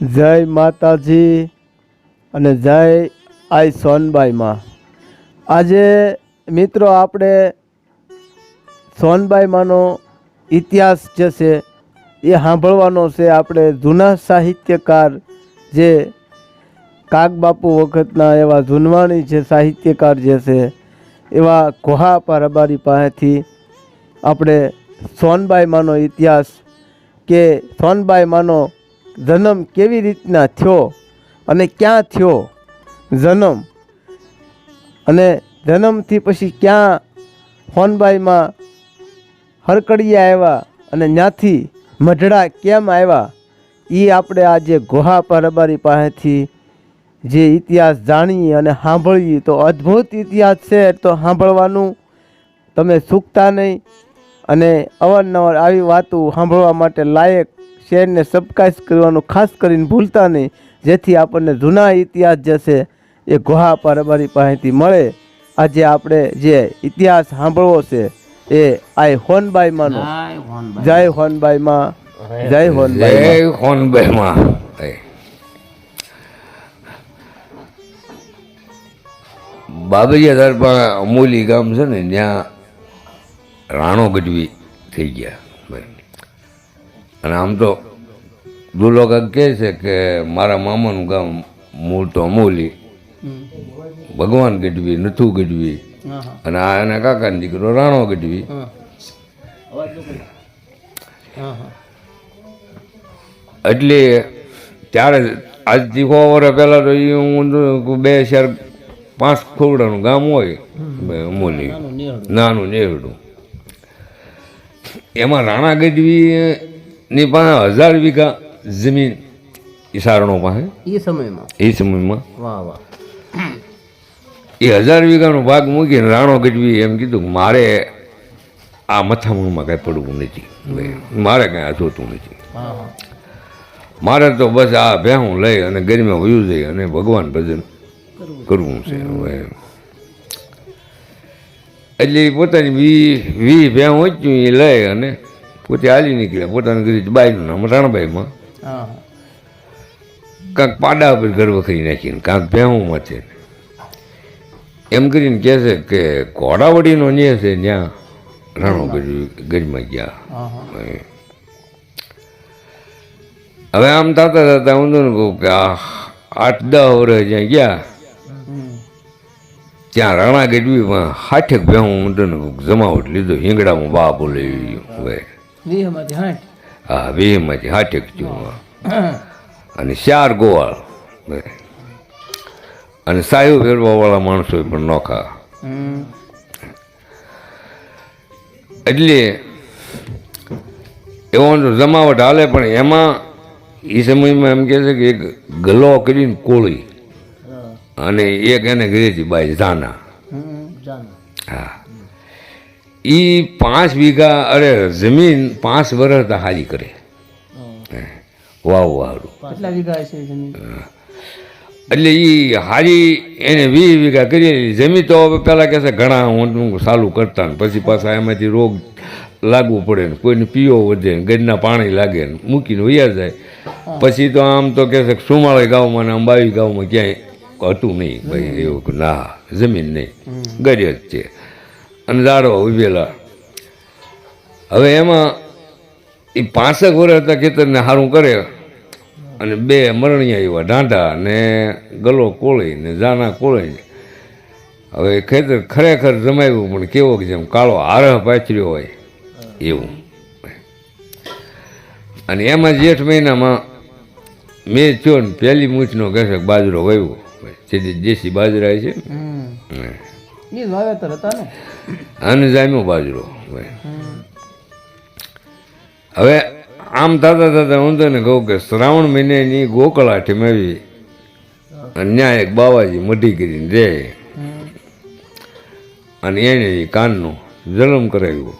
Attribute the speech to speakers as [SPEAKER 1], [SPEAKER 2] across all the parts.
[SPEAKER 1] જય માતાજી અને જય આઈ સોનબાઈમાં. આજે મિત્રો આપણે સોનબાઈમાંનો ઇતિહાસ જે છે એ સાંભળવાનો છે આપણે જૂના સાહિત્યકાર જે કાગબાપુ વખતના એવા જૂનવાણી જે સાહિત્યકાર જે છે એવા કોહા પરબારી પાસેથી આપણે સોનબાઈમાંનો ઇતિહાસ કે સોનબાઈમાંનો જન્મ કેવી રીતના થયો અને ક્યાં થયો? જન્મ. અને જન્મથી પછી ક્યાં સોનબાઈમાં હરકડિયા આવ્યા અને ત્યાંથી મઢડા કેમ આવ્યા? એ આપણે આજે ગોહા પરબારી પાસેથી જે ઇતિહાસ જાણીએ અને સાંભળીએ, તો અદ્ભુત ઇતિહાસ છે તો સાંભળવાનું. તમે ચૂકતા નહીં અને અવારનવાર આવી વાતો સાંભળવા માટે લાયક શેરને સબસ્ક્રાઈબ કરવાનું ખાસ કરીને ભૂલતા નહીં. જેથી આપણને જૂના ઇતિહાસ જે છે એ ગોહા પરબારી પાસેથી મળે. આજે આપણે જે ઇતિહાસ સાંભળવો છે એ આ હોનબાઈમાંનો. જય હોનબાઈમાં. જય હોનબાઈ
[SPEAKER 2] જય હોનભાઈમાં બાબરિયા દરબાર અમૂલી ગામ છે ને ત્યાં રાણો ગઢવી થઈ ગયા. અને આમ તો દુલો કાક કહે છે કે મારા મામાનું ગામ મૂળ તો અમોલી. ભગવાન ગઢવી નથુ ગઢવી અને આ એના કાકાનો દીકરો રાણો ગઢવી. એટલે ત્યારે આજથી સો વર્ષ પહેલાં તો એ હું બે શેર પાંચ ખોરડાનું ગામ હોય અમોલી. નાનું નેહડું. એમાં રાણા ગઢવીની પાસે હજાર વીઘા જમીન ઈશારણો પાસે.
[SPEAKER 3] એ સમયમાં?
[SPEAKER 2] એ સમયમાં.
[SPEAKER 3] વાહ વાહ.
[SPEAKER 2] એ હજાર વીઘાનો ભાગ મૂકીને રાણો ગઢવી એમ કીધું મારે આ મથામણમાં કાંઈ પડવું નથી. મારે કાંઈ આ જોતું નથી. મારે તો બસ આ ભેહું લઈ અને ગરમીમાં વયું જઈ અને ભગવાન ભજન કરવું છે. હવે એટલે પોતાની વી વી ભેહું એ લઈ અને પોતે હાલી નીકળ્યા. પોતાના ઘરે બાઈનું નામ રાણબાઈમાં. કાંક પાડા ઉપર ઘર વખરી નાખીને કાંક ભેહુંમાં છે. એમ કરીને કહે છે કે ઘોડાવડીનો જે છે ત્યાં રાણો ગજમાં ગયા. હવે આમ થતા થતા હું તો કહું કે આ આઠ દહ વર્ષ જ્યાં ગયા ત્યાં રાણા ગઢવીમાં હાઠેક ભેહું હું તો જમાવટ લીધો હિંગડામાં બા બોલે હવે
[SPEAKER 3] વીહમાંથી હાઠ.
[SPEAKER 2] હા વીમાંથી હાઠેક થયું અને ચાર ગોવાળ. અને સાયુ ફેરવાવાળા માણસો પણ નોખા. એટલે એવો જમાવટ હાલે પણ એમાં એ સમયમાં એમ કહે છે કે એક ગલો કરીને કોળી અને એક એને ઘરેથી
[SPEAKER 3] બાય જાના
[SPEAKER 2] હા. એ પાંચ વીઘા અરે જમીન પાંચ વર્ષ હારી કરે. વાવ વાળું
[SPEAKER 3] કેટલા વીઘા છે
[SPEAKER 2] એટલે એ હારી એને વીસ વીઘા કરી જમીન તો હવે પહેલાં કહેશે ઘણા હું ચાલુ કરતા ને પછી પાછા એમાંથી રોગ લાગવું પડે ને કોઈને પીવો વધે ને ગજના પાણી લાગે ને મૂકીને વૈયા જાય. પછી તો આમ તો કહેશે કે સુમાળી ગામમાં ને અંબાવી ગામમાં ક્યાંય હતું નહીં ભાઈ એવું ના જમીન નહીં ગરી જ છે. અને ઝાડવા ઉભેલા. હવે એમાં એ પાંસઠ વર્ષ હતા ખેતરને સારું કરે. અને બે મરણિયા એવા ઢાંઢા ને ગલો કોળી ને જાના કોળી હવે ખેતર ખરેખર જમાવ્યું પણ કેવો કે જેમ કાળો આરહ પાથર્યો હોય એવું. અને એમાં જેઠ મહિનામાં મેં થયો ને પહેલી મૂછનો કહેશે બાજરો વાવ્યો. જે દેશી બાજરા છે. ને
[SPEAKER 3] એ વાવેતર હતા ને?
[SPEAKER 2] જામ્યો બાજરો હવે આમ થતા થતા હું તને કહું કે શ્રાવણ મહિનાની ગોકળા અને ત્યાં એક બાવાજી મઢી કરીને રે અને એને કાનનો જન્મ કરાવ્યો.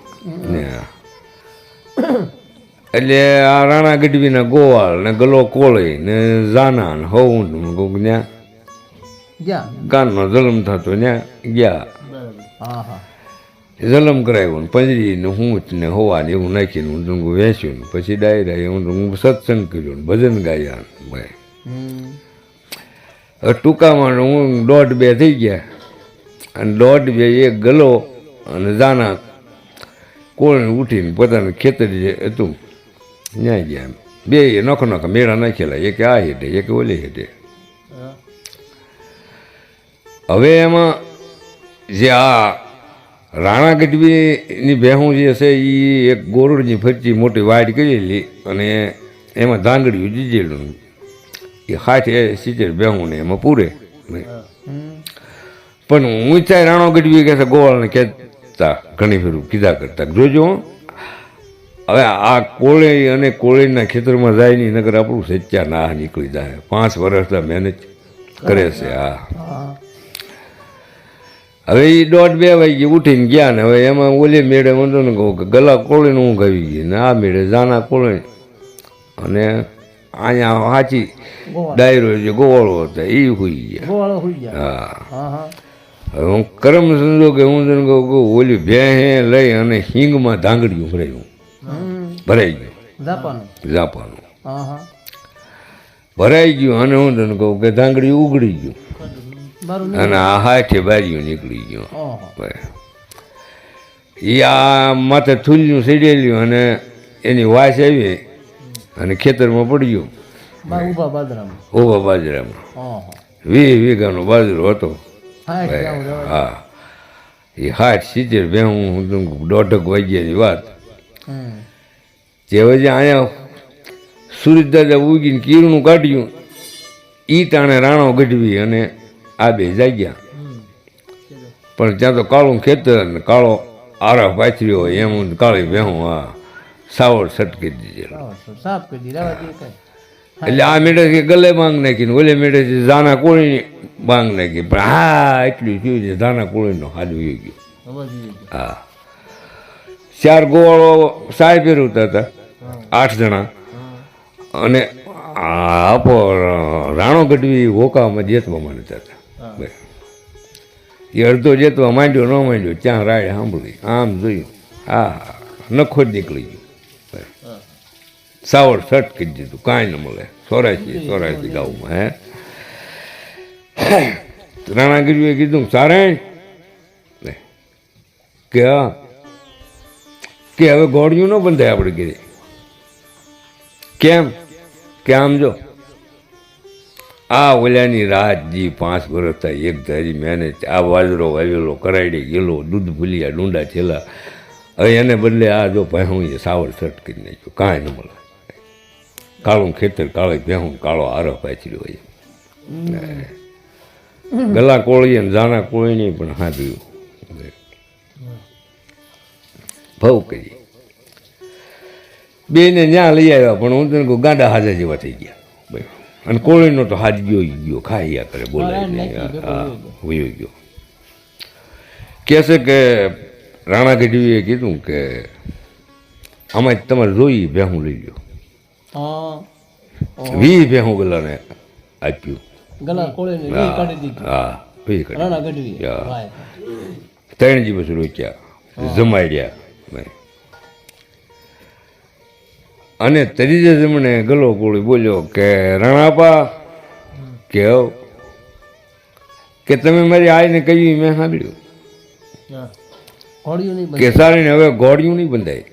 [SPEAKER 2] એટલે આ રાણા ગઢવીના ગોવાળ ને ગલો કોળી ને જાના ને હવું ને ત્યાં કાનનો જલમ થતો ત્યાં ગયા.
[SPEAKER 3] હા હા
[SPEAKER 2] જલમ કરાવ્યો ને પંજરી ને હૂંચ ને હોવા ને એવું નાખીને હું ડુંગું વેચ્યું ને પછી ડાયરા હું ડુંગું સત્સંગ કર્યું ને ભજન ગાયા ભાઈ. ટૂંકામાં હું દોઢ બે થઈ ગયા અને દોઢ બે એક ગલો અને દાના કોળને ઉઠીને પોતાનું ખેતર જે હતું ત્યાં ગયા બે નખ નખ મેળા નાખેલા એક આ હેઠે એક ઓલી હેઠે.
[SPEAKER 3] હા.
[SPEAKER 2] હવે એમાં જે આ રાણા ગઢવીની ભેહું જે છે એ એક ગોરડની ફરતી મોટી વાડ કરેલી અને એમાં ધાંગડ્યું જીજેલું એ હાથે સિત્તેર બેહું ને એમાં પૂરે. પણ ઊંચાઈ રાણો ગઢવી કહે ગોવાળને કહેતા ઘણી ફેરું કીધા કરતા. જોજો હો. હવે આ કોળે અને કોળીના ખેતરમાં જાય નહીં નગર આપણું સચ્ચા ના નીકળી જાય. પાંચ વર્ષ મહેનત કરે છે હા
[SPEAKER 3] હા.
[SPEAKER 2] હવે એ દોઢ બે વાગ્યે ઉઠીને ગયા ને હવે એમાં ઓલી મેળે વાંધો ને કહું કે ગલા કોળીને ઊંઘ આવી ગઈ ને આ મેળે જાના કોળી અને અહીંયા સાચી ડાયરો જે ગોવાળો હતો એ હોઈ ગયા. હા.
[SPEAKER 3] હા
[SPEAKER 2] કરમ સંજોગે હું તને કહું કહું ઓલી ભે લઈ અને હિંગમાં ધાંગડિયું ભરાયું. ભરાઈ ગયું.
[SPEAKER 3] હા.
[SPEAKER 2] ભરાઈ ગયું અને હું તને કહું કે ધાંગડિયું ઉગડી ગયું. અને આ હાથે બારીયું નીકળી ગયો. એ આ માથે થૂલ્યું સીડેલ્યું અને એની વાસ આવી અને ખેતરમાં પડ્યું.
[SPEAKER 3] ઊભા બાજરામાં.
[SPEAKER 2] વીસ વીઘાનો બાજરો હતો.
[SPEAKER 3] હા.
[SPEAKER 2] એ હાથ સિત્તેર બે હું દોઢક વાગ્યાની વાત.
[SPEAKER 3] જે
[SPEAKER 2] તે વજે અહીંયા સૂરજ દાદા ઉગીને કીરણું કાઢ્યું ઈ તાણે રાણો ગઢવી અને આ બે જાગ્યા પણ ત્યાં તો કાળું ખેતર ને કાળો આરા પાથર્યો હોય એમ હું કાળી ભેહું આ સાવળ સટકી દીધેલો. એટલે આ મેળે ગલે માંગ નાખીને ઓલે મેળે દાના કોળીની માંગ નાખી પણ હા એટલું થયું છે દાના કોળીનો હાજુ ગયું.
[SPEAKER 3] ગયો.
[SPEAKER 2] હા. ચાર ગોવાળો સાહેબ પહેરવતા હતા આઠ જણા. અને આ આપો રાણો ગઢવી હોકામાં જેતવા માનતા હતા. એ અડધો જેતવા માંડ્યો, ન માંડ્યો, ત્યાં રાય સાંભળી. આમ જોયું આ નખો જ નીકળી ગયો. સાવડ સટ કરી દીધું, કાંઈ ન મળે. સોરાશી સોરાશી ગાઉમાં, હે? રાણા ગઢવીએ કીધું સારાયણ કે હા. કે હવે ગોળિયું ન બંધાય આપણે ગીરી કેમ? કે આમ જો આ ઓલાની રાત જી પાંચ વર્ષ થાય એક ધારી મહેનત આ વાજરો વાવેલો કરાડી ગયેલો દૂધ ભૂલિયા ડુંડા છેલા હવે એને બદલે આ જો ભેહું સાવર સટ કરી નાખ્યું. કાંઈ ન મળે. કાળું ખેતર કાળો ભેહું કાળો આરો પાછળ હોય. ગલા કોળી અને કોળી નહીં પણ હાથ્યું ભાવ કરી. બેને ત્યાં લઈ આવ્યા પણ હું તને ગાંડા હાજર જેવા થઈ ગયા. ભાઈ અને કોળીનો તો હાથ ગયો ગયો ખાઈ કરે બોલાય નહીં હા વયો ગયો. કહેશે કે રાણા ગઢવીએ કીધું કે આમાં તમારે જોઈ ભેહું લઈ લો વી ભેહું ગલાને આપ્યું. હા વી કાઢી. ત્રણ દિવસ રોક્યા જમાઈ ભાઈ અને ત્રીજે જમણે ગલો કોળી બોલ્યો કે રાણાપા કે કે તમે મારી આઈને કહ્યું મેં સાંભળ્યું.
[SPEAKER 3] હા. ઘોડિયું નહીં
[SPEAKER 2] કે સારીને હવે ઘોડિયું નહીં બંધાય.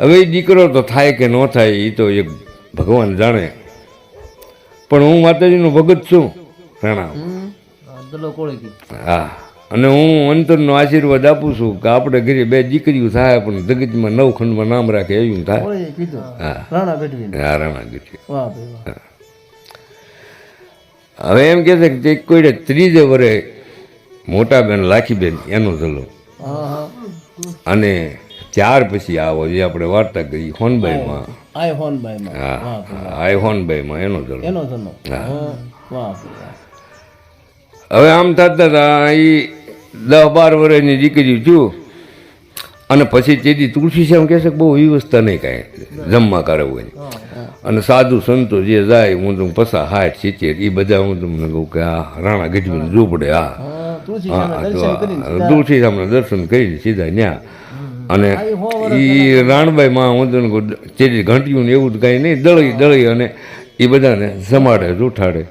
[SPEAKER 2] હવે દીકરો તો થાય કે ન થાય એ તો એક ભગવાન જાણે. પણ હું માતાજીનો ભગત છું રાણા
[SPEAKER 3] હા.
[SPEAKER 2] અને હું અંતરનો આશીર્વાદ આપું છું કે આપણે ઘરે બે દીકરીઓ થાય પણ જગતમાં નવ ખંડમાં નામ રાખે એવું થાય. હા.
[SPEAKER 3] રાણા ગઢવી
[SPEAKER 2] હવે એમ કહે છે કે કોઈ ત્રીજે વરે મોટા બેન લાખીબેન એનો
[SPEAKER 3] હા
[SPEAKER 2] અને ત્યાર પછી આવો જે આપણે વાર્તા કરી હોનબાઈમાં.
[SPEAKER 3] આય હોન ભાઈ માં
[SPEAKER 2] હા
[SPEAKER 3] વાહ ભાઈ
[SPEAKER 2] આ હોનબાઈમાં એનો ધલો
[SPEAKER 3] એનો ધનો
[SPEAKER 2] હા. હવે આમ થતા હતા એ દસ બાર વર્ષની દીકરી છું. અને પછી તેથી તુલસી શ્યામ કહે છે કે બહુ વ્યવસ્થા નહીં કાંઈ. જમવા કરે હોય. અને સાધુ સંતો જે જાય હું તમને પસા હાથ સિત્તેર એ બધા હું તમને કહું કે આ રાણા ગઢવીને ઝૂંપડે હા
[SPEAKER 3] હા તુલસી
[SPEAKER 2] હા
[SPEAKER 3] દર્શન કરીને સીધા-
[SPEAKER 2] ન્યા. અને
[SPEAKER 3] આ
[SPEAKER 2] એ રાણબાઈ માં હું તને કહું, ચેરી ઘંટ્યું ને એવું કાંઈ નહીં દળી દળી અને એ બધાને સમાડે જૂઠાડે.
[SPEAKER 3] હમ,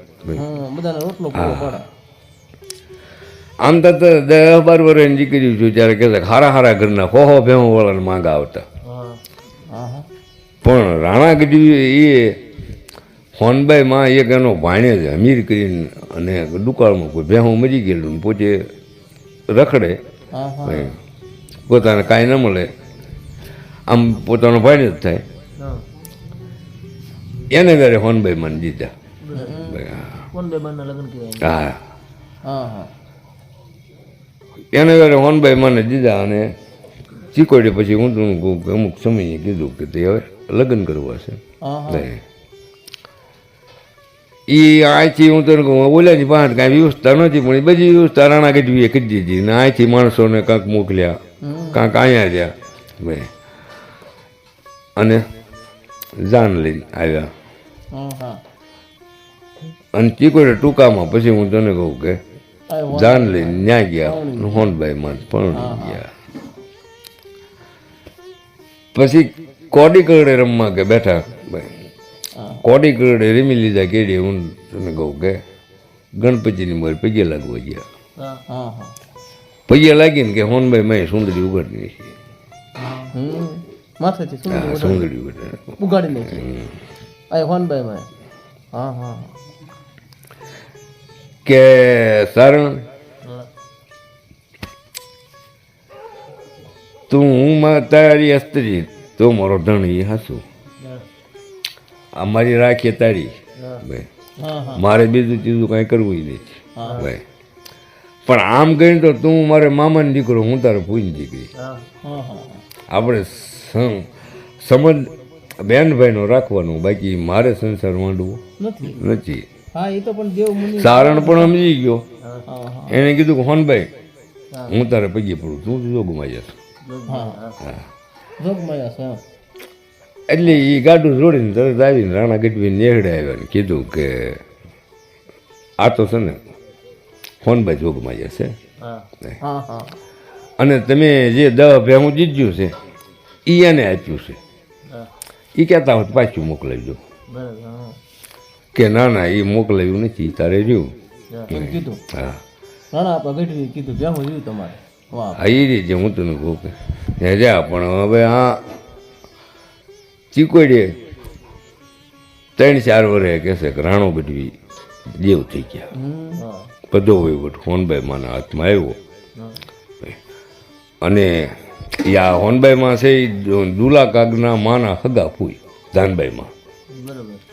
[SPEAKER 2] આમ તો દસ બાર વર્ષની દીકરી છું ત્યારે કહેતા હારા હારા ઘરના હો હો ભેહો વાળાને માંગા આવતા. પણ રાણા ગઢવી એ હોનભાઈ માં એક એનો ભાણે જ અમીર કરીને અને દુકાળમાં કોઈ ભેહું મરી ગયેલું પોતે રખડે. પોતાને કાંઈ ન મળે. આમ પોતાનો ભાઈ જ થાય. એને ઘરે હોનભાઈ મને દીધા હા
[SPEAKER 3] હા.
[SPEAKER 2] એને ઘરે હોનભાઈ મને દીધા અને ચીકોડી પછી હું તું અમુક સમયે કીધું કે તે હવે લગ્ન કરવા છે. એ આથી હું તને કહું ઓલાની પાસે કાંઈ વ્યવસ્થા નથી પણ એ બધી વ્યવસ્થા રાણા ગઢવીએ કરી દીધી ને આથી માણસોને કાંક મોકલ્યા કાંક અહીંયા રહ્યા. ભાઈ અને જાન લઈને આવ્યા. અને ચીકોડે ટૂંકામાં પછી હું તને કહું કે જાન લઈને ન્યા ગયા હોનભાઈ માં પરણી ગયા. પછી કોડી કરડે રમવા કે બેઠા ભાઈ. કોડી કરડે રમી લીધા કેડી હું તને કહું કે ગણપતિની મોર પગે લાગવા ગયા. પગે લાગીને કે હોનભાઈ મેં સુંદરી
[SPEAKER 3] ઉગાડી માથેથી સુંદર
[SPEAKER 2] ઉગાડ
[SPEAKER 3] નાખી. હોનભાઈ મેં હા હા.
[SPEAKER 2] કે સારણ તું હું તારી અસ્ત્રી તો મારો ધણી હસું. આ મારી રાખીએ તારી. ભાઈ મારે બીજું ચીજું કાંઈ કરવું નથી. ભાઈ પણ આમ કહીને તો તું મારે મામાની દીકરો હું તારે પૂરી દીકરી.
[SPEAKER 3] આપણે હા હા
[SPEAKER 2] આપણે સમ- સમજ બેનભાઈનો રાખવાનું બાકી મારે સંસાર માંડવો
[SPEAKER 3] નથી.
[SPEAKER 2] સારણ પણ સમજી ગયો. એને કીધું કે હોનભાઈ હું તારે પગે પડું તું જોગમાં જશ. એટલે એ ગાડું જોડીને તરત આવીને રાણા ગઢવી નેહડે આવ્યા ને કીધું કે આ તો છે ને હોનભાઈ જોગમાં જશે
[SPEAKER 3] હા. હા હા.
[SPEAKER 2] અને તમે જે દવા ભેહું જીત્યું છે એ એને આપ્યું છે. એ કહેતા હોત પાછું
[SPEAKER 3] બરાબર હા.
[SPEAKER 2] કે ના ના એ મોકલાવ્યું નથી તારે રહ્યું.
[SPEAKER 3] કીધું?
[SPEAKER 2] હા.
[SPEAKER 3] ના ના ગઢવી કીધું બેહું રહ્યું તમારે.
[SPEAKER 2] હા એ રીતે હું તને કહું કે હે જા પણ હવે આ ચીકોડીએ ત્રણ ચાર વર્ષે કહેશે કે રાણો ગઢવી દેવ થઈ ગયા.
[SPEAKER 3] હા.
[SPEAKER 2] બધો વહીવટ હોનભાઈ માના હાથમાં આવ્યો. અને એ આ હોનભાઈમાં છે એ દુલા કાગના માના હગા ફૂઈ ધાનભાઈ
[SPEAKER 3] માં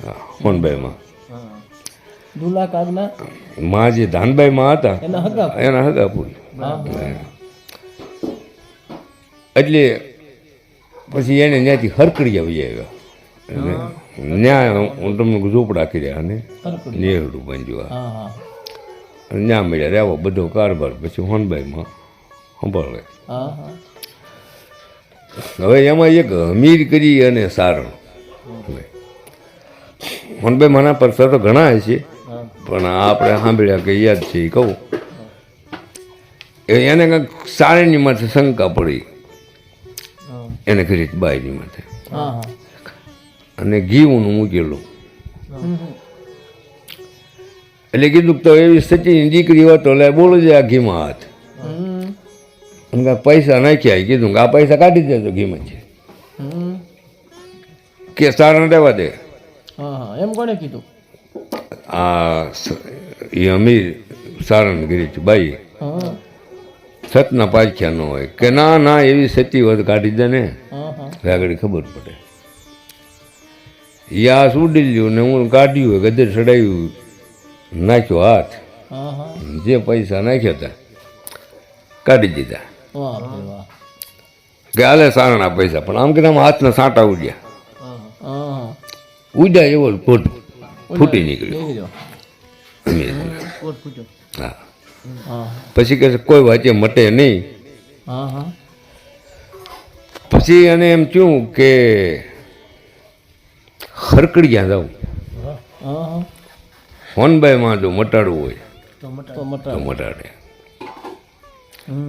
[SPEAKER 2] હા હોનભાઈમાં.
[SPEAKER 3] હા દુલા કાગના
[SPEAKER 2] માં જે ધાનભાઈમાં હતા
[SPEAKER 3] એના હગા
[SPEAKER 2] એના હગા ફૂઈ એટલે પછી એને ત્યાંથી હરકડી આવી આવ્યા. ત્યાં હું. તમને ઝૂંપડા કર્યા અને નેહરુ બાંધ્યું ન્યા મળ્યા. રહેવા બધો કારભાર પછી હોનભાઈમાં સંભાળે. હવે એમાં એક અમીર કરી અને સારણ. હોનભાઈ માના પરસા તો ઘણા છે પણ આપણે સાંભળ્યા કે યાદ છે એ કહું. એને કંઈક સારણની માથે શંકા પડી. એને કરી બાયની માથે. અને ઘીનું મૂકેલું. એટલે કીધું કે તો એવી સચીની દીકરી હોય તો લે બોલો છે આ ઘીમાં હાથ. કાંઈ પૈસા નાખ્યા કીધું કે આ પૈસા કાઢી દેજો ઘીમાં છે. કે સારા રહેવા દે.
[SPEAKER 3] એમ કોને કીધું?
[SPEAKER 2] આ એ અમીર સારણ ગીરી બાઈ સતના પાછ્યા ન હોય. કે ના ના એવી સતી હોત કાઢી દે ને. આગળ ખબર પડે. યાસ ઉડી લ્યું ને હું કાઢ્યું ગદર ચડાવ્યું નાખ્યો હાથ. જે પૈસા નાખ્યા હતા કાઢી દીધા. કે આલે સારણા પૈસા પણ આમ કે આમ હાથના સાંટા ઉડ્યા. ઉડ્યા એવો ફૂટ ફૂટી નીકળ્યો
[SPEAKER 3] પૂછો
[SPEAKER 2] હા
[SPEAKER 3] હા
[SPEAKER 2] પછી કહે કોઈ વાંચે મટે નહીં પછી એને એમ થયું કે હરકડિયા જાઉં
[SPEAKER 3] ફોન
[SPEAKER 2] બાયમાં જો મટાડવું હોય
[SPEAKER 3] તો મટા તો
[SPEAKER 2] તો
[SPEAKER 3] મટા
[SPEAKER 2] મટાડે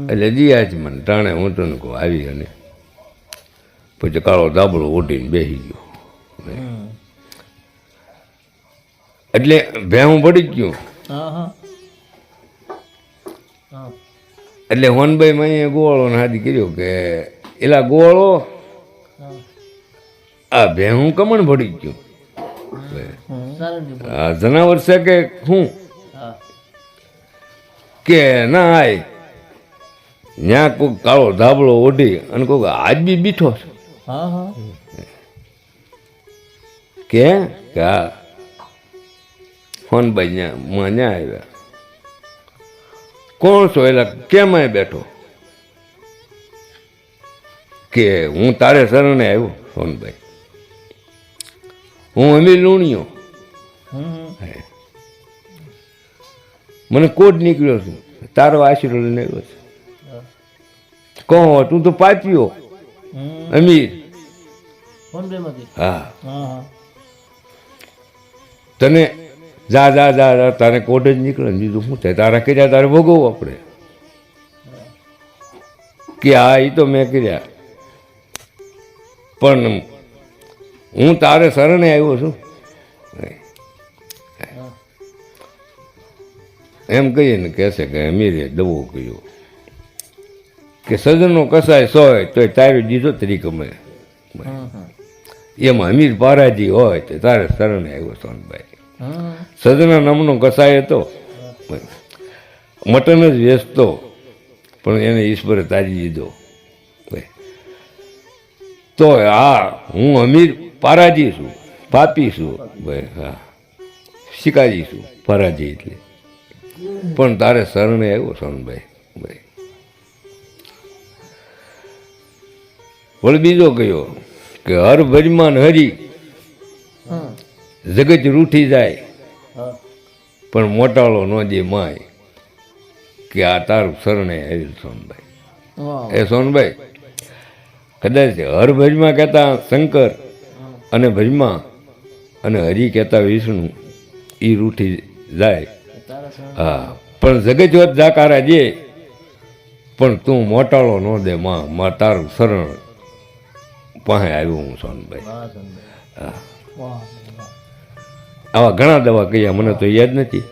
[SPEAKER 2] એટલે જી આજ મને ટાણે હું તને કહું આવી અને પછી કાળો દાબળો ઓઢીને બેસી ગયો એટલે ભેહું પડી ગયું.
[SPEAKER 3] હા હા. હા.
[SPEAKER 2] એટલે હોનભાઈ માં ગોવાળો હાજી કર્યો કે એલા ગોવાળો
[SPEAKER 3] હા.
[SPEAKER 2] આ ભેહું કમણ પડી ગયું. આ જનાવર છે કે શું કે ના આય. ત્યાં કોઈક કાળો ધાબળો ઓઢી અને કોઈક આજ બી બીઠો છે. કે હા હોનભાઈ ન્યા માં ન્યા આવ્યા. કોણ છો? એટલે કેમ અહીં બેઠો? કે હું તારે શરણે આવ્યો સોનભાઈ હું અમી લુણિયો. મને કોટ નીકળ્યો છું. તારો આશીર્વાદ આવ્યો છે. કહો તું તો પાપ્યો અમીર.
[SPEAKER 3] ફોન
[SPEAKER 2] હા. તને જા જા જા જા તારે કોટ જ નીકળે. ને બીજું શું થાય? તારા કર્યા તારે ભોગવવું આપણે કે હા એ તો મેં કર્યા. પણ હું તારે શરણે આવ્યો છું. એમ કહીએ ને કહેશે કે અમીરે દવો કહ્યો કે સજનનો કસાય સોય તોય તારે દીધો તરી
[SPEAKER 3] હમ
[SPEAKER 2] એમાં અમીર પારાજી હોય તો તારે શરણે આવ્યો સોનભાઈ સજના નામનો કસાય હતો. મટન જ વેચતો, પણ એને ઈશ્વરે તારી દીધો. તો હા હું અમીર પારાજી છું, પાપી છું. ભાઈ, હા. શિકારી છું, પરાજી એટલે. પણ તારે શરણે આવ્યો સોનભાઈ ભાઈ વળી બીજો કયો કે હર ભજમાન હરી જગત રૂઠી જાય. પણ મોટાળો ન જે માય કે આ તારું શરણે આવેલ સોનભાઈ એ સોનભાઈ કદાચ હર ભજમાં કહેતા શંકર અને ભજમાં અને હરિ કહેતા વિષ્ણુ એ રૂઠી જાય. હા પણ જગજવત જાકારા જે પણ તું મોટાળો ન દે માં માં તારું શરણ પાસે આવ્યું હું સોનભાઈ
[SPEAKER 3] વાહ.
[SPEAKER 2] આવા ઘણા દવા કયા મને તો યાદ નથી.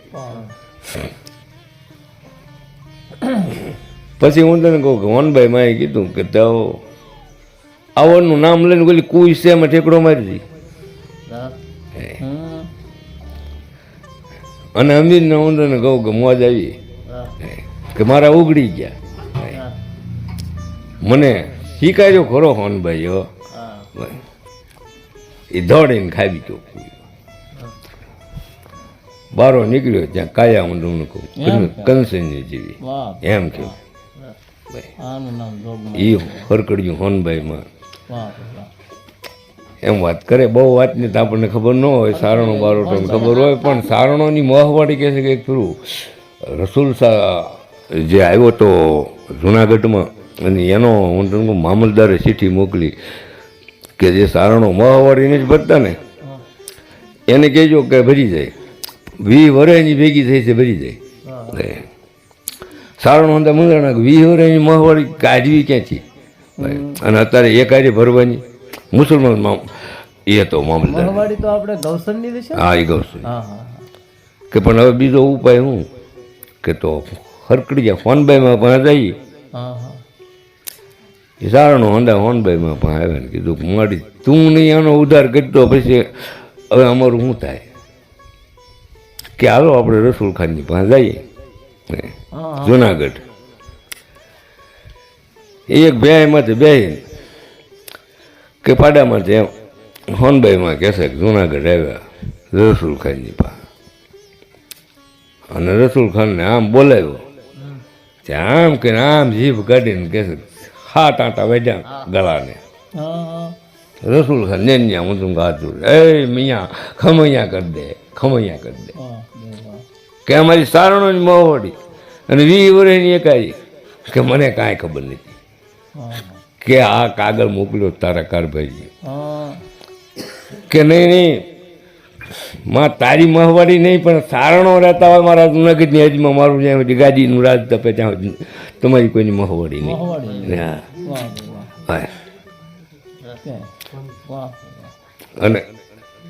[SPEAKER 2] પછી હું તને કહું કે વનભાઈ માએ કીધું કે તો આવડનું નામ લઈને ઓલી કુઈ છે એમાં ઠેકડો મારી દી અને અમીરને હું તને કહું કે મોજ આવી. કે મારા ઉગડી ગયા. મને શીખાયો ખરો હોનભાઈ હો. એ દોડીને ખાવી ગયો બારો નીકળ્યો ત્યાં કાયા ઊંડું કહું? કંસની જેવી. એમ
[SPEAKER 3] જોગમાં
[SPEAKER 2] એ ફરકડ્યું હોનભાઈમાં. એમ વાત કરે બહુ વાતની તો આપણને ખબર ન હોય સારણો બારોટોને ખબર હોય પણ સારણોની મોહવાડી કહે છે કે થોડું રસુલ શાહ જે આવ્યો તો જુનાગઢમાં અને એનો હું તમને મામલદારે ચીઠી મોકલી કે જે સારણો મોહવાડીને જ ભરતા ને એને કહેજો કે ભરી જાય. વી વરેની ભેગી થઈ છે ભરી જાય. સારણ સારણો અંદર વી વરેની મહવાળી કાઢવી ક્યાંથી? અને અત્યારે એક હારી ભરવાની. મુસલમાન એ હતો મામલદાર.
[SPEAKER 3] તો આપણે ગૌસરની વિશે?
[SPEAKER 2] હા એ
[SPEAKER 3] હા
[SPEAKER 2] કે પણ હવે બીજો ઉપાય હું કે તો હરકડી ગયા ફોનબાઈમાં પણ જઈએ. એ સારણો હોંડા ફોનબાઈમાં પણ આવે ને કીધું મારી તું નહીં આનો ઉધાર કરતો પછી હવે અમારું શું થાય? કે હાલો આપણે રસુલ ખાનની પાસે જઈએ. જુનાગઢ. એક ભેમાંથી બે કે પાડામાંથી એમ. હોનબાઈમાં કહેશે કે જુનાગઢ આવ્યા રસુલખાનની પાસે. અને રસુલખાનને આમ બોલાવ્યો. ત્યાં આમ કે આમ જીભ કાઢીને કહેશે હાથ આટા વેડ્યા ગળાને.
[SPEAKER 3] હા હા.
[SPEAKER 2] ખાન ને ન્યા હું તું ગાતું એ મિયા ખમૈયા કરી દે. ખમૈયા કરી દે. કે અમારી સારણોની મોહવડી અને વી વર્ષની એકાઈ કે મને કાંઈ ખબર નથી. કે આ કાગળ મોકલ્યો તારા કારભાઈ કે નહીં નહીં. માં તારી મહવાડી નહીં પણ સારણો રહેતા હોય મારા જુનાગઢની હજમાં મારું જ્યાં સુધી ગાડીનું રાજ તપે ત્યાં સુધી તમારી કોઈની મહવાડી નહીં. હા. અને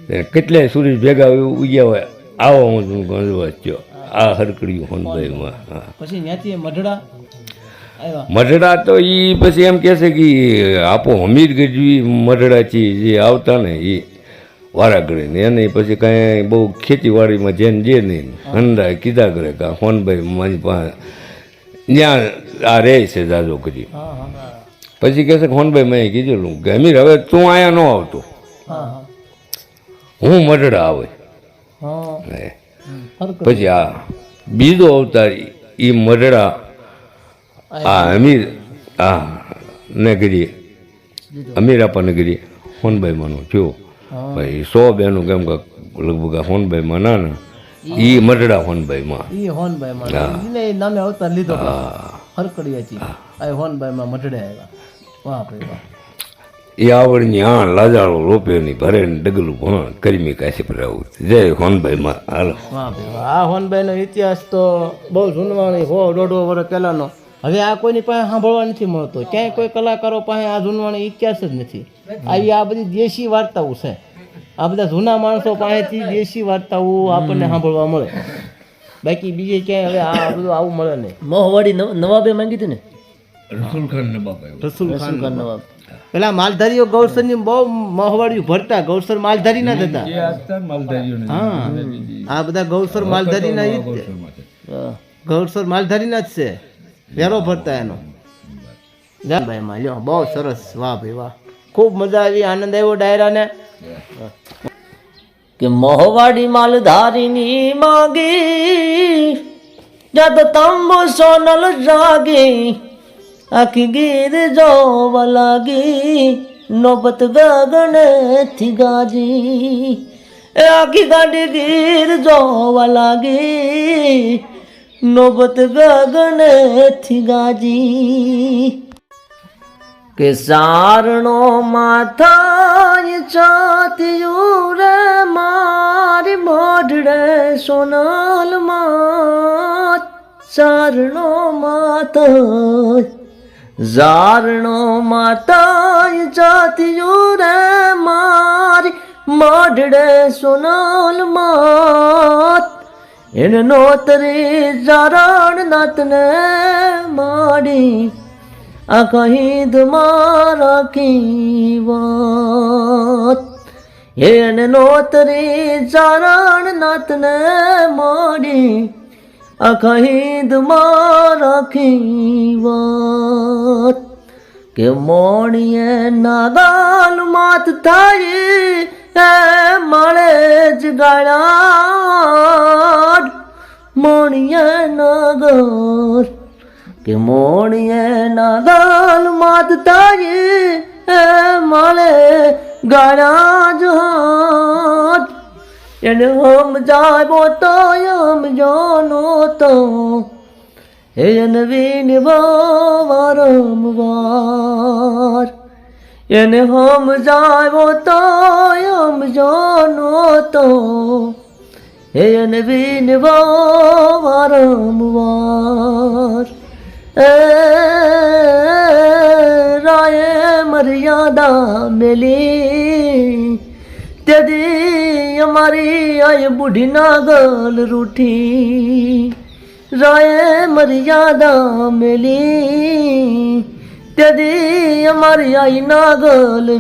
[SPEAKER 2] કેટલાય સુરેશ ભેગા ઉગ્યા હોય આવો હું તું ગણવા થયો. આ હરકડ્યું હોનભાઈમાં હા.
[SPEAKER 3] પછી ત્યાંથી મઢડા
[SPEAKER 2] મઢડા તો એ પછી એમ કહે છે કે આપો હમીર ગજવી મઢડાથી જે આવતા ને એ વારા ને એને પછી કાંઈ બહુ ખેતીવાડીમાં જેને જે નહીં હંડા કીધા કરે કે હોનભાઈ મારી પાસે ત્યાં આ રહે છે દાદો કરી પછી કહે છે કે હોનભાઈ મેં કીધેલું કે અમીર હવે તું અહીંયા ન આવતો.
[SPEAKER 3] હા
[SPEAKER 2] મઢડા આવે.
[SPEAKER 3] હા.
[SPEAKER 2] પછી આ બીજો અવતાર એ મઢડા આ અમીર આ નગરી અમીર આપા નગરી હોનભાઈમાંનો થયો. ભાઈ સો બેનું કેમ કે લગભગ હોનભાઈમાં ના ના એ મઢડા હોનભાઈમાં
[SPEAKER 3] ઈ હોનભાઈ માં એને નામે અવતાર લીધો. હરકડિયાથી આ હોનભાઈ માં મઢડે આવ્યા. વાહ ભાઈ વાહ.
[SPEAKER 2] એ આવડની આ લાજાળો રોપ્યોની ભરે ને ડગલું ભણ કરમી કાશી પર આવું. જય હોનભાઈમાં હાલો.
[SPEAKER 3] વાહ ભાઈ આ હોનભાઈ નો ઇતિહાસ તો બહુ જૂનવાણી હો દોઢો વર્ષ પહેલાનો. હવે આ કોઈની પાસે સાંભળવા નથી મળતો. ક્યાંય કોઈ કલાકારો પાસે આ જૂનવાણી ઇતિહાસ જ નથી. આવી આ બધી દેશી વાર્તાઓ છે. આ બધા જૂના માણસો પાસેથી દેશી વાર્તાઓ આપણને સાંભળવા મળે. બાકી બીજે ક્યાંય હવે આ બધું આવું મળે નહીં.
[SPEAKER 4] મોહવાડી નવ- નવાબે માંગી હતી ને?
[SPEAKER 2] રસુલ ખાન નવાબ
[SPEAKER 3] રસુલ ખાન
[SPEAKER 4] નવાબ.
[SPEAKER 3] પેલા માલધારીઓ ગૌસરની બહુ મહવાડિયું ભરતા ગૌસર માલધારી ના થતા હા. આ બધા ગૌસર માલધારી ના. ગૌસર માલધારી ના જ છે. વેરો ભરતા એનો. જા ભાઈ માં લ્યો બહુ સરસ વાહ ભાઈ વાહ. ખૂબ મજા આવી આનંદ આવ્યો ડાયરાને.
[SPEAKER 4] કે મોહવાડી માલધારીની માગી જદ તંબુ સોનલ જાગી આખી ગીર જોવા લાગી, નોબત ગગનથી ગાજી. એ આખી ગાડી ગીર જોવા લાગી, નોબત ગગનથી ગાજી. કે સારણો માથા છાતિયું રે, મારી મોઢડે સોનાલ માત સારણો માથાય ઝારણો માતાય જાતિયો રે મારી મોઢડે સોનાલ માત. એને નોતરી ઝારણ નાતને માડી આ કહી મારા કી વાત. એને નોતરી ચારણ નાતને માડી આ કહી મારા કી વાત કે મોણીએ નાદાન માત થાય એ મળે જ ગાળા મોણીએ નાદાન કે મોણીએ નાદાન માત થાય એ મળે ગાળા જ હાથ એને હમ જાય તો હમ જાનો તો એને વિન વારંવાર એને હમ જાય તો હમ જાનો તો એને વિન વારંવાર એ રાય મર્યાદા મેલી તેથી અમારી આય બુઢી નાગલ રૂઠી. રાયે મર્યાદા મેલી. તેથી અમારી આઈ નાગલ